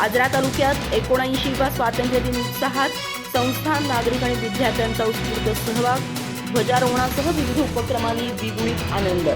आजरा तालुक्यात एकोणऐंशीवा स्वातंत्र्य दिन उत्साहात संस्था नागरिक आणि विद्यार्थ्यांचा उत्स्फूर्त सहभाग ध्वजारोहणासह विविध उपक्रमांनी द्विगुणित आनंद.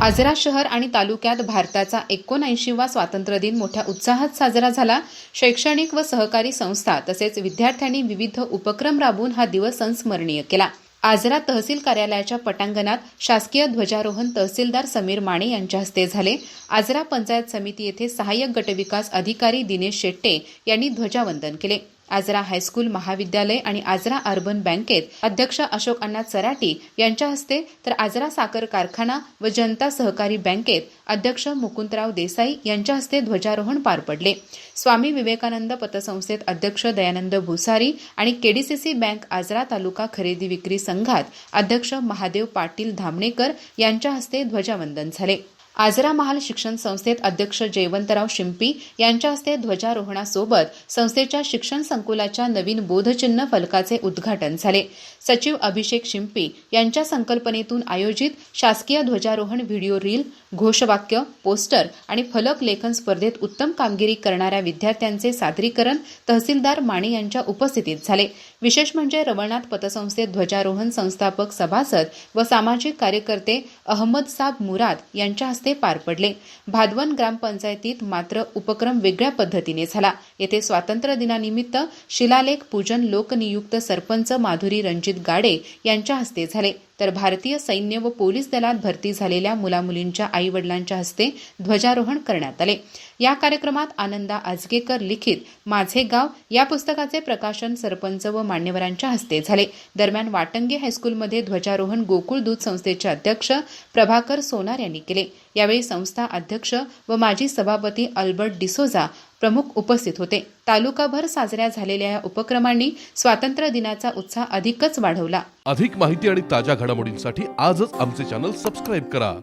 आजरा शहर आणि तालुक्यात भारताचा एकोणऐंशीवा स्वातंत्र्य दिन मोठ्या उत्साहात साजरा झाला. शैक्षणिक व सहकारी संस्था तसेच विद्यार्थ्यांनी विविध उपक्रम राबवून हा दिवस संस्मरणीय केला. आजरा तहसील कार्यालयाच्या पटांगणात शासकीय ध्वजारोहण तहसीलदार समीर माने यांच्या हस्ते झाले. आजरा पंचायत समिती येथे सहाय्यक गटविकास अधिकारी दिनेश शेट्टे यांनी ध्वजावंदन केले. आजरा हायस्कूल महाविद्यालय आणि आजरा अर्बन बँकेत अध्यक्ष अशोक अण्णा चराटी यांच्या हस्ते तर आजरा साखर कारखाना व जनता सहकारी बँकेत अध्यक्ष मुकुंदराव देसाई यांच्या हस्ते ध्वजारोहण पार पडले. स्वामी विवेकानंद पतसंस्थेत अध्यक्ष दयानंद भुसारी आणि केडीसीसी बँक आजरा तालुका खरेदी विक्री संघात अध्यक्ष महादेव पाटील धामणेकर यांच्या हस्ते ध्वजावंदन झाले. आजरा महाल शिक्षण संस्थेत अध्यक्ष जयवंतराव शिंपी यांच्या हस्ते ध्वजारोहणासोबत संस्थेच्या शिक्षण संकुलाच्या नवीन बोधचिन्ह फलकाचे उद्घाटन झाले. सचिव अभिषेक शिंपी यांच्या संकल्पनेतून आयोजित शासकीय ध्वजारोहण व्हिडिओ रील घोषवाक्य पोस्टर आणि फलक लेखन स्पर्धेत उत्तम कामगिरी करणाऱ्या विद्यार्थ्यांचे सादरीकरण तहसीलदार माने यांच्या उपस्थितीत झाले. विशेष म्हणजे रवळनाथ पतसंस्थेत ध्वजारोहण संस्थापक सभासद व सामाजिक कार्यकर्ते अहमद साब मुराद यांच्या हस्ते पार पडले. भादवन ग्रामपंचायतीत मात्र उपक्रम वेगळ्या पद्धतीने झाला. येथे स्वातंत्र्य दिनानिमित्त शिलालेख पूजन लोकनियुक्त सरपंच माधुरी रणजित गाडे यांच्या हस्ते झाले. तर भारतीय सैन्य व पोलीस दलात भरती झालेल्या मुलामुलींच्या आई वडिलांच्या हस्ते ध्वजारोहण करण्यात आले. या कार्यक्रमात आनंदा आजगेकर लिखित माझे गाव या पुस्तकाचे प्रकाशन सरपंच व मान्यवरांच्या हस्ते झाले. दरम्यान वाटंगे हायस्कूलमध्ये ध्वजारोहण गोकुळ दूध संस्थेचे अध्यक्ष प्रभाकर सोनार यांनी केले. यावेळी संस्था अध्यक्ष व माजी सभापती अल्बर्ट डिसोजा प्रमुख उपस्थित होते. तालुकाभर साजऱ्या झालेल्या या उपक्रमांनी स्वातंत्र्य दिनाचा उत्साह अधिकच वाढवला. अधिक माहिती आणि ताज्या घडामोडींसाठी आजच आमचे चॅनल सबस्क्राईब करा.